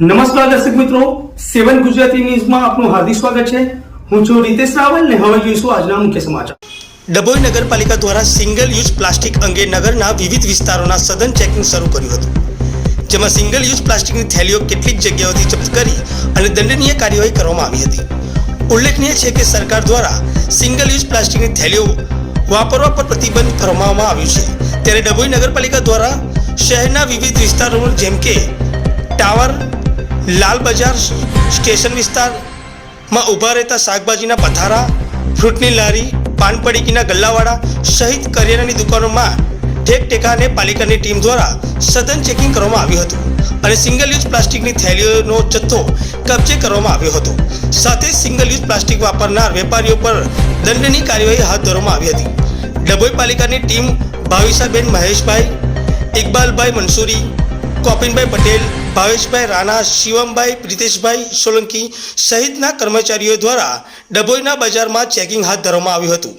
નમસ્કાર દર્શક મિત્રો, સેવન ગુજરાતી ન્યૂઝમાં આપનું હાર્દિક સ્વાગત છે. હું છું રીતેશ રાવલ ને હવે જોઈશું આજના મુખ્ય સમાચાર. ડભોઈ નગરપાલિકા દ્વારા સિંગલ યુઝ પ્લાસ્ટિક અંગે નગરના વિવિધ વિસ્તારોના સઘન ચેકિંગ શરૂ કર્યું હતું. જેમાં સિંગલ યુઝ પ્લાસ્ટિકની થેલીઓ કેટલીક જગ્યાઓથી જપ્ત કરી અને દંડનીય કાર્યવાહી કરવામાં આવી હતી. ઉલ્લેખનીય છે કે સરકાર દ્વારા સિંગલ યુઝ પ્લાસ્ટિકની થેલીઓ વાપરવા પર પ્રતિબંધ ફરમાવવામાં આવ્યું છે. ત્યારે ડભોઈ નગરપાલિકા દ્વારા શહેરના વિવિધ વિસ્તારોમાં જેમ કે લાલ બજાર સ્ટેશન વિસ્તારમાં ઊભા રહેતા શાકભાજીના પથારા, ફ્રૂટની લારી પાન પડીકીના ગલ્લાવાળા સહિત કરિયાણાની દુકાનોમાં ઠેક ટેકાને પાલિકાની ટીમ દ્વારા સઘન ચેકિંગ કરવામાં આવ્યું હતું અને સિંગલ યુઝ પ્લાસ્ટિકની થેલીઓનો જથ્થો કબજે કરવામાં આવ્યો હતો. સાથે સિંગલ યુઝ પ્લાસ્ટિક વાપરનાર વેપારીઓ પર દંડની કાર્યવાહી હાથ ધરવામાં આવી હતી. ડભોઈ પાલિકાની ટીમ ભાવિસાબેન મહેશભાઈ, ઇકબાલભાઈ મંસૂરી, કોપિનભાઈ પટેલ ભાવેશભાઈ રાણા, શિવમભાઈ, પ્રિતેશભાઈ સોલંકી સહિતના કર્મચારીઓ દ્વારા ડભોઈના બજારમાં ચેકિંગ હાથ ધરવામાં આવ્યું હતું.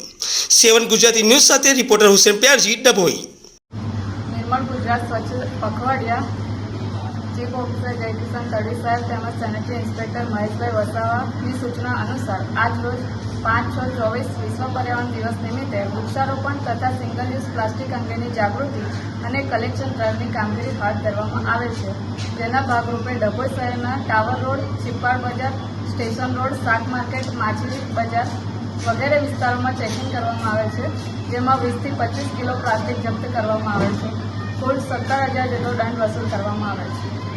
સેવન ગુજરાતી ન્યૂઝ સાથે રિપોર્ટર હુસેન પ્યારજી ડભોઈ. નિર્મળ ગુજરાત સ્વચ્છ પખવાડિયા ચીફ ઓફિસર જયકિશન તડવી સાહેબ તેમજ સેનેટરી ઇન્સ્પેક્ટર મહેશભાઈ વસાવાની સૂચના અનુસાર આજ રોજ પાંચ છ ચોવીસ વિશ્વ પર્યાવરણ દિવસ નિમિત્તે વૃક્ષારોપણ તથા સિંગલ યુઝ પ્લાસ્ટિક અંગેની જાગૃતિ અને કલેક્શન ડ્રાઈવની કામગીરી હાથ ધરવામાં આવે છે. જેના ભાગરૂપે ડભોઈ શહેરના ટાવર રોડ ચિપ્પાડ બજાર, સ્ટેશન રોડ, શાક માર્કેટ, માછલી બજાર વગેરે વિસ્તારોમાં ચેકિંગ કરવામાં આવે છે, જેમાં વીસથી પચીસ કિલો પ્લાસ્ટિક જપ્ત કરવામાં આવે છે. કુલ સત્તર હજાર જેટલો દંડ વસૂલ કરવામાં આવે છે.